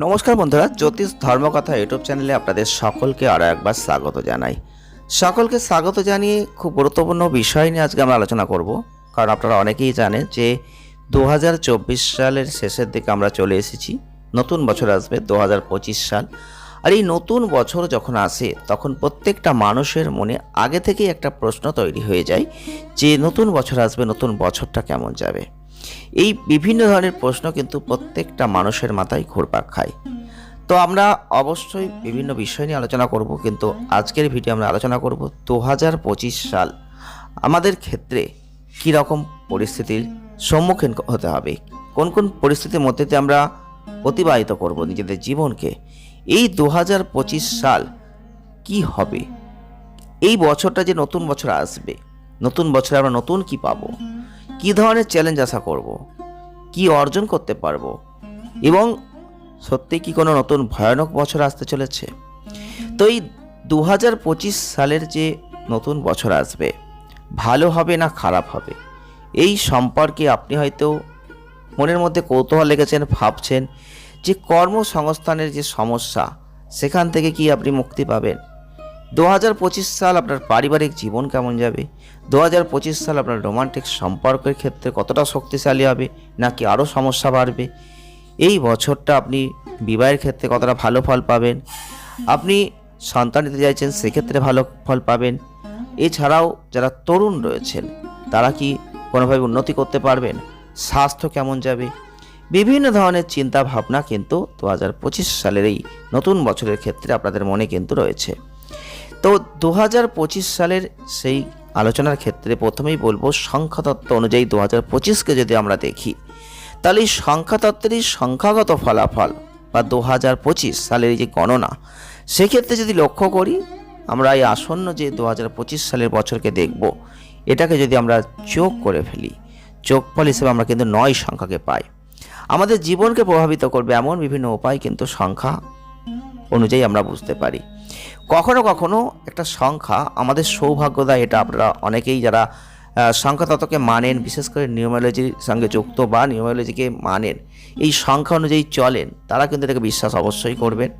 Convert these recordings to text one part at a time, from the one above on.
নমস্কার বন্ধুরা, জ্যোতিষ ধর্মকথা ইউটিউব চ্যানেলে আপনাদের সকলকে আরও একবার স্বাগত জানাই। সকলকে স্বাগত জানিয়ে খুব গুরুত্বপূর্ণ বিষয় নিয়ে আজকে আমরা আলোচনা করব। কারণ আপনারা অনেকেই জানেন যে দু হাজার চব্বিশ সালের শেষের দিকে আমরা চলে এসেছি। নতুন বছর আসবে দু হাজার পঁচিশ সাল। আর এই নতুন বছর যখন আসে, তখন প্রত্যেকটা মানুষের মনে আগে থেকেই একটা প্রশ্ন তৈরি হয়ে যায় যে নতুন বছর আসবে, নতুন বছরটা কেমন যাবে। এই বিভিন্ন ধরনের প্রশ্ন কিন্তু প্রত্যেকটা মানুষের মাথায় ঘুরপাক খায়। তো আমরা অবশ্যই বিভিন্ন বিষয় নিয়ে আলোচনা করব, কিন্তু আজকের ভিডিও আমরা আলোচনা করব দু হাজার পঁচিশ সাল। আমাদের ক্ষেত্রে কী রকম পরিস্থিতির সম্মুখীন হতে হবে? কোন কোন পরিস্থিতির মধ্যে আমরা অতিবাহিত করব নিজেদের জীবনকে? এই দু হাজার পঁচিশ সাল কি হবে? এই বছরটা যে নতুন বছর আসবে, নতুন বছরে আমরা নতুন কি পাবো? কি ধরনের চ্যালেঞ্জ আশা করব? কি অর্জন করতে পারব? এবং সত্যি কি কোনো নতুন ভয়ানক বছর আসতে চলেছে? তো এই দু হাজার পঁচিশ সালের যে নতুন বছর আসবে, ভালো হবে না খারাপ হবে? এই সম্পর্কে আপনি হয়তো মনের মধ্যে কৌতূহল লেগেছেন ভাবছেন যে কর্মসংস্থানের যে সমস্যা, সেখান থেকে কি আপনি মুক্তি পাবেন? দু হাজার পঁচিশ সাল আপনার পারিবারিক জীবন কেমন যাবে? দু হাজার পঁচিশ সাল আপনার রোমান্টিক সম্পর্কের ক্ষেত্রে কতটা শক্তিশালী হবে? নাকি আরও সমস্যা বাড়বে? এই বছরটা আপনি বিবাহের ক্ষেত্রে কতটা ভালো ফল পাবেন? আপনি সন্তান নিতে চাইছেন, সেক্ষেত্রে ভালো ফল পাবেন। এছাড়াও যারা তরুণ রয়েছেন, তারা কি কোনোভাবে উন্নতি করতে পারবেন? স্বাস্থ্য কেমন যাবে? বিভিন্ন ধরনের চিন্তা ভাবনা কিন্তু দু হাজার পঁচিশ সালের এই নতুন বছরের ক্ষেত্রে আপনাদের মনে কিন্তু রয়েছে। তো দু হাজার পঁচিশ সালের সেই আলোচনার ক্ষেত্রে প্রথমেই বলব সংখ্যাতত্ত্ব অনুযায়ী দু হাজার পঁচিশকে যদি আমরা দেখি, তাহলে এই সংখ্যাতত্ত্বেরই সংখ্যাগত ফলাফল বা দু হাজার পঁচিশ সালের যে গণনা, সেক্ষেত্রে যদি লক্ষ্য করি, আমরা এই আসন্ন যে দু হাজার পঁচিশ সালের বছরকে দেখব, এটাকে যদি আমরা যোগ করে ফেলি যোগফল হিসেবে আমরা কিন্তু নয় সংখ্যাকে পাই। আমাদের জীবনকে প্রভাবিত করবে এমন বিভিন্ন উপায় কিন্তু সংখ্যা অনুযায়ী আমরা বুঝতে পারি। কখনো কখনো একটা সংখ্যা আমাদের সৌভাগ্য দেয় এটা আপনারা অনেকেই যারা আহ, সংখ্যাতত্ত্বকে মানেন বিশেষ করে নিউমোলজির সঙ্গে যুক্ত বা নিউমোলজিকে মানেন এই সংখ্যা অনুযায়ী চলেন তারা কিন্তু এটাকে বিশ্বাস অবশ্যই করবেন।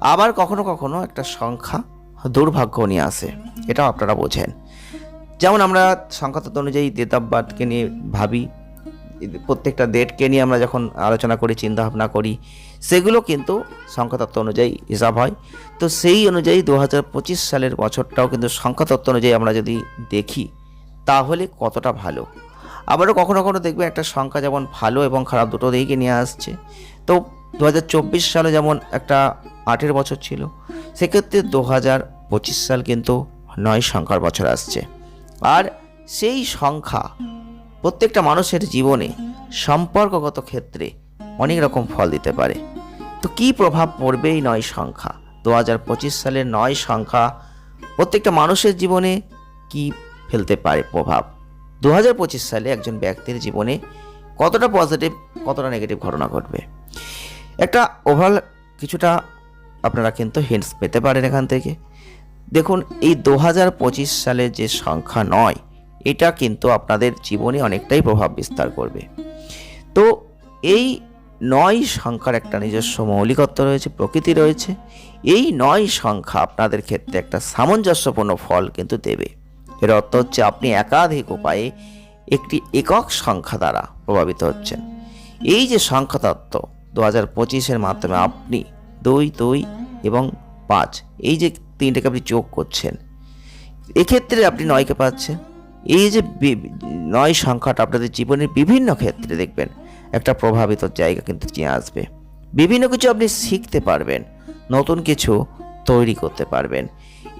আবার কখনো কখনো একটা সংখ্যা দুর্ভাগ্য নিয়ে আসে এটাও আপনারা বোঝেন। যেমন আমরা সংখ্যা তত্ত্ব অনুযায়ী বার্থকে নিয়ে ভাবি প্রত্যেকটা ডেটকে নিয়ে আমরা যখন আলোচনা করি চিন্তা ভাবনা করি সেগুলো কিন্তু সংখ্যাতত্ত্ব অনুযায়ী হিসাব হয়। তো সেই অনুযায়ী দু হাজার পঁচিশ সালের বছরটাও কিন্তু সংখ্যাতত্ত্ব অনুযায়ী আমরা যদি দেখি, তাহলে কতটা ভালো? আবারও কখনো কখনো দেখবে একটা সংখ্যা যেমন ভালো এবং খারাপ দুটো দিকে নিয়ে আসছে। তো দু হাজার চব্বিশ সালে যেমন একটা আটের বছর ছিল, সেক্ষেত্রে দু হাজার পঁচিশ সাল কিন্তু নয় সংখ্যার বছর আসছে। আর সেই সংখ্যা প্রত্যেকটা মানুষের জীবনে সম্পর্কগত ক্ষেত্রে অনেক রকম ফল দিতে পারে। তো কী প্রভাব পড়বে এই নয় সংখ্যা? দু হাজার পঁচিশ সালের নয় সংখ্যা প্রত্যেকটা মানুষের জীবনে কি ফেলতে পারে প্রভাব? দু হাজার পঁচিশ সালে একজন ব্যক্তির জীবনে কতটা পজিটিভ কতটা নেগেটিভ ঘটনা ঘটবে? একটা ওভারঅল কিছুটা আপনারা কিন্তু হিন্টস পেতে পারেন এখান থেকে। দেখুন, এই দু হাজার পঁচিশ সালের যে সংখ্যা নয়, এটা কিন্তু আপনাদের জীবনে অনেকটাই প্রভাব বিস্তার করবে। তো এই নয় সংখ্যার একটা নিজস্ব মৌলিকত্ব রয়েছে, প্রকৃতি রয়েছে। এই নয় সংখ্যা আপনাদের ক্ষেত্রে একটা সামঞ্জস্যপূর্ণ ফল কিন্তু দেবে। এর অর্থ হচ্ছে আপনি একাধিক উপায়ে একটি একক সংখ্যা দ্বারা প্রভাবিত হচ্ছেন। এই যে সংখ্যা তত্ত্ব দু হাজার পঁচিশের মাধ্যমে আপনি দুই দুই এবং পাঁচ, এই যে তিনটাকে আপনি যোগ করছেন, এক্ষেত্রে আপনি নয়কে পাচ্ছেন। এই যে নয় সংখ্যাটা আপনাদের জীবনের বিভিন্ন ক্ষেত্রে দেখবেন একটা প্রভাবিত জায়গা কিন্তু নিয়ে আসবে। বিভিন্ন কিছু আপনি শিখতে পারবেন, নতুন কিছু তৈরি করতে পারবেন।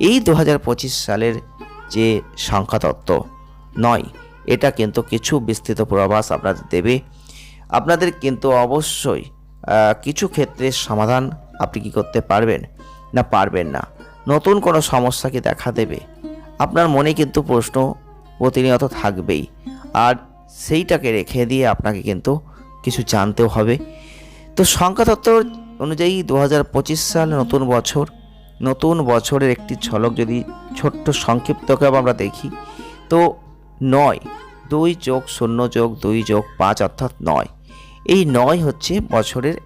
এই দু হাজার পঁচিশ সালের যে সংখ্যাতত্ত্ব নয়, এটা কিন্তু কিছু বিস্তৃত পূর্বাভাস আপনাদের দেবে। আপনাদের কিন্তু অবশ্যই কিছু ক্ষেত্রে সমাধান আপনি কি করতে পারবেন না পারবেন না, নতুন কোনো সমস্যা কি দেখা দেবে। আপনার মনে কিন্তু প্রশ্ন প্রতিনিয়ত থাকবেই, আর সেইটাকে রেখে দিয়ে আপনাকে কিন্তু কিছু জানতেও হবে। তো সংখ্যাতত্ত্ব অনুযায়ী দু হাজার পঁচিশ সাল নতুন বছর, নতুন বছরের একটি ঝলক যদি ছোট্ট সংক্ষিপ্তভাবে আমরা দেখি, তো নয়, দুই যোগ শূন্য যোগ দুই যোগ পাঁচ অর্থাৎ নয়। এই নয় হচ্ছে বছরের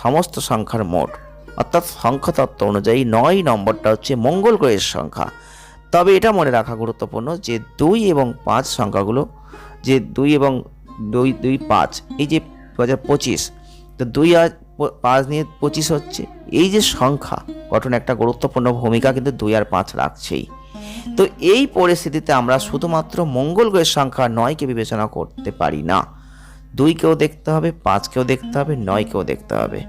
সমস্ত সংখ্যার মোট। অর্থাৎ সংখ্যা তত্ত্ব অনুযায়ী নয় নম্বরটা হচ্ছে মঙ্গল গ্রহের সংখ্যা। তবে এটা মনে রাখা গুরুত্বপূর্ণ যে দুই এবং পাঁচ সংখ্যাগুলো, যে দুই এবং দুই দুই, পাঁচ, এই যে দু হাজার পঁচিশ। তো দুই আর পাঁচ নিয়ে পঁচিশ হচ্ছে। এই যে সংখ্যা গঠনে একটা গুরুত্বপূর্ণ ভূমিকা কিন্তু দুই আর পাঁচ রাখছেই। তো এই পরিস্থিতিতে আমরা শুধুমাত্র মঙ্গল গ্রহের সংখ্যা নয়কে বিবেচনা করতে পারি না। দুইকেও দেখতে হবে, পাঁচকেও দেখতে হবে, নয়কেও দেখতে হবে।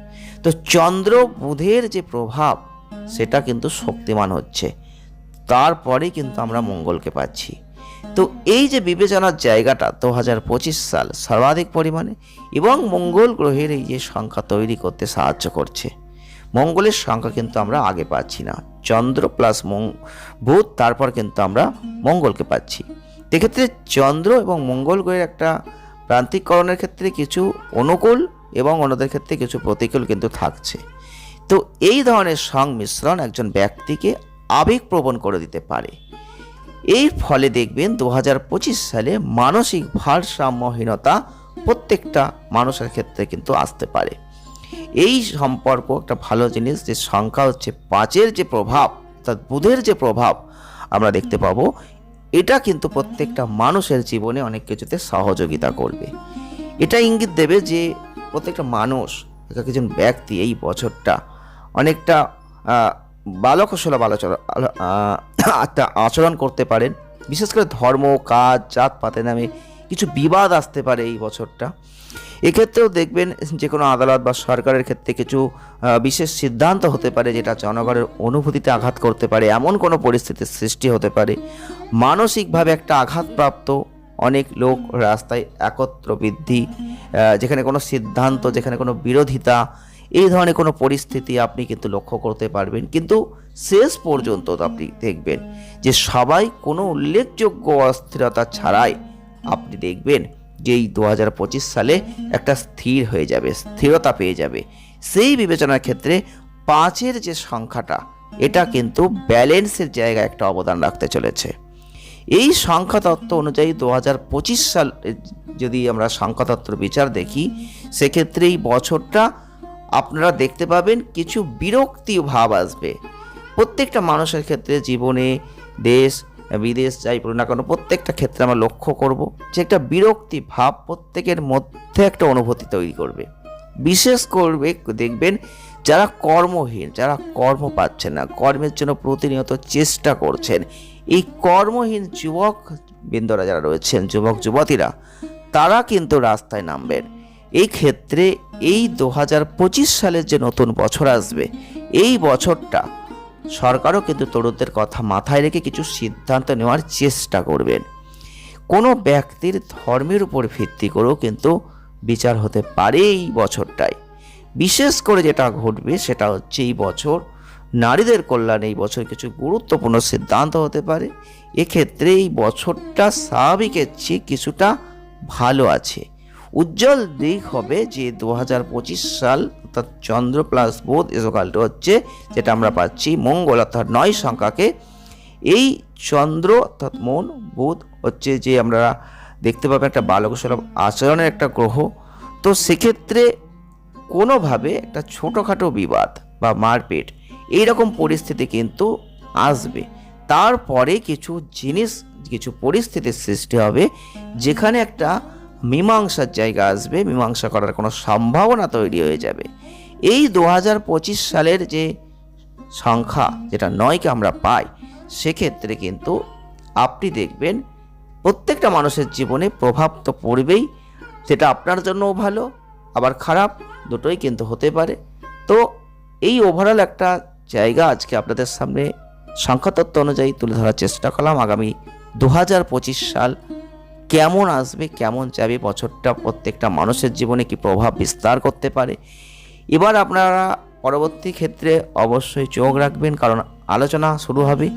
তো চন্দ্র বুধের যে প্রভাব, সেটা কিন্তু শক্তিমান হচ্ছে। তারপরে কিন্তু আমরা মঙ্গলকে পাচ্ছি। তো এই যে বিবেচনার জায়গাটা দু হাজার পঁচিশ সাল সর্বাধিক পরিমাণে এবং মঙ্গল গ্রহের এই যে সংখ্যা তৈরি করতে সাহায্য করছে, মঙ্গলের সংখ্যা কিন্তু আমরা আগে পাচ্ছি না। চন্দ্র প্লাস বুধ, তারপর কিন্তু আমরা মঙ্গলকে পাচ্ছি। এক্ষেত্রে চন্দ্র এবং মঙ্গল গ্রহের একটা প্রান্তিককরণের ক্ষেত্রে কিছু অনুকূল এবং অন্যদের ক্ষেত্রে কিছু প্রতিকূল কিন্তু থাকছে। তো এই ধরনের সংমিশ্রণ একজন ব্যক্তিকে আবেগপ্রবণ করে দিতে পারে। এর ফলে দেখবেন দু হাজার পঁচিশ সালে মানসিক ভারসাম্যহীনতা প্রত্যেকটা মানুষের ক্ষেত্রে কিন্তু আসতে পারে। এই সম্পর্ক একটা ভালো জিনিস যে সংখ্যা হচ্ছে পাঁচের যে প্রভাব, অর্থাৎ বুধের যে প্রভাব, আমরা দেখতে পাবো। এটা কিন্তু প্রত্যেকটা মানুষের জীবনে অনেক কিছুতে সহযোগিতা করবে। এটা ইঙ্গিত দেবে যে প্রত্যেকটা মানুষ, এক একজন ব্যক্তি এই বছরটা অনেকটা আহ, বালকসুলভ আলোচনা আচরণ করতে পারেন। বিশেষ করে ধর্ম কাজ জাত পাতে নামে কিছু বিবাদ আসতে পারে এই বছরটা। এক্ষেত্রেও দেখবেন যে কোনো আদালত বা সরকারের ক্ষেত্রে কিছু বিশেষ সিদ্ধান্ত হতে পারে যেটা জনগণের অনুভূতিতে আঘাত করতে পারে এমন কোনো পরিস্থিতির সৃষ্টি হতে পারে। মানসিকভাবে একটা আঘাতপ্রাপ্ত অনেক লোক রাস্তায় একত্র বৃদ্ধি যেখানে কোনো সিদ্ধান্ত যেখানে কোনো বিরোধিতা এই ধরনের কোনো পরিস্থিতি আপনি কিন্তু লক্ষ্য করতে পারবেন। কিন্তু শেষ পর্যন্ত আপনি দেখবেন যে সবাই কোনো উল্লেখযোগ্য অস্থিরতা ছাড়াই আপনি দেখবেন যে এই দু হাজার পঁচিশ সালে একটা স্থির হয়ে যাবে, স্থিরতা পেয়ে যাবে। সেই বিবেচনার ক্ষেত্রে পাঁচের যে সংখ্যাটা, এটা কিন্তু ব্যালেন্সের জায়গায় একটা অবদান রাখতে চলেছে। এই সংখ্যা তত্ত্ব অনুযায়ী দু হাজার পঁচিশ সাল, যদি আমরা সংখ্যা তত্ত্বের বিচার দেখি, সেক্ষেত্রে এই বছরটা আপনারা দেখতে পাবেন কিছু বিরক্তি ভাব আসবে। প্রত্যেকটা মানুষের ক্ষেত্রে জীবনে দেশ, বিদেশ যাই বলুন না কেন, প্রত্যেকটা ক্ষেত্রে আমরা লক্ষ্য করব যে একটা বিরক্তি ভাব প্রত্যেকের মধ্যে একটা অনুভূতি তৈরি করবে। বিশেষ করবে, দেখবেন যারা কর্মহীন, যারা কর্ম পাচ্ছেন না, কর্মের জন্য প্রতিনিয়ত চেষ্টা করছেন, এই কর্মহীন যুবক বৃন্দরা যারা রয়েছেন যুবক যুবতীরা তারা কিন্তু রাস্তায় নামবেন। এই ক্ষেত্রে এই দু হাজার পঁচিশ সালের যে নতুন বছর আসবে, এই বছরটা সরকারও কিন্তু তরুণদের কথা মাথায় রেখে কিছু সিদ্ধান্ত নেওয়ার চেষ্টা করবেন। কোনো ব্যক্তির ধর্মের উপর ভিত্তি করেও কিন্তু বিচার হতে পারে এই বছরটায়। বিশেষ করে যেটা ঘটবে সেটা হচ্ছে এই বছর নারীদের কল্যাণে, এই বছর কিছু গুরুত্বপূর্ণ সিদ্ধান্ত হতে পারে। এক্ষেত্রে এই বছরটা স্বাভাবিকের চেয়ে কিছুটা ভালো আছে। উজ্জ্বল দিক হবে যে দু হাজার পঁচিশ সাল অর্থাৎ চন্দ্র প্লাস বোধ এসকালটা হচ্ছে, যেটা আমরা পাচ্ছি মঙ্গল, অর্থাৎ নয় সংখ্যাকে। এই চন্দ্র, অর্থাৎ মন, বোধ হচ্ছে যে আমরা দেখতে পাবো একটা বালকসুলভ আচরণের একটা গ্রহ। তো সেক্ষেত্রে কোনোভাবে একটা ছোটোখাটো বিবাদ বা মারপিট এইরকম পরিস্থিতি কিন্তু আসবে। তারপরে কিছু জিনিস, কিছু পরিস্থিতির সৃষ্টি হবে, যেখানে একটা মীমাংসার জায়গা আসবে, মীমাংসা করার কোনো সম্ভাবনা তৈরি হয়ে যাবে। এই দু হাজার পঁচিশ সালের যে সংখ্যা, যেটা নয়কে আমরা পাই, সেক্ষেত্রে কিন্তু আপনি দেখবেন প্রত্যেকটা মানুষের জীবনে প্রভাব তো পড়বেই, সেটা আপনার জন্যও ভালো, আবার খারাপ দুটোই কিন্তু হতে পারে। তো এই ওভারঅল একটা জায়গা আজকে আপনাদের সামনে সংখ্যাতত্ত্ব অনুযায়ী তুলে ধরার চেষ্টা করলাম। আগামী দু হাজার পঁচিশ সাল কেমন আসবে, কেমন যাবে, বছরটা, প্রত্যেকটা মানুষের জীবনে কি প্রভাব বিস্তার করতে পারে? এবার আপনারা পরবর্তী ক্ষেত্রে অবশ্যই চোখ রাখবেন, কারণ আলোচনা শুরু হবে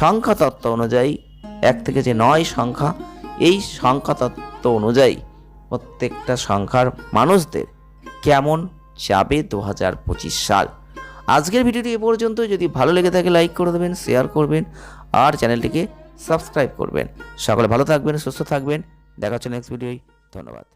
সংখ্যা তত্ত্ব অনুযায়ী। এক থেকে যে নয় সংখ্যা, এই সংখ্যা তত্ত্ব অনুযায়ী প্রত্যেকটা সংখ্যার মানুষদের কেমন যাবে দু হাজার পঁচিশ সাল। আজকের ভিডিওটি এ পর্যন্ত যদি ভালো লেগে থাকে, লাইক করে দেবেন, শেয়ার করবেন, আর চ্যানেলটিকে সাবস্ক্রাইব করবেন। সকলে ভালো থাকবেন সুস্থ থাকবেন। দেখা হচ্ছে নেক্সট ভিডিওয় ধন্যবাদ।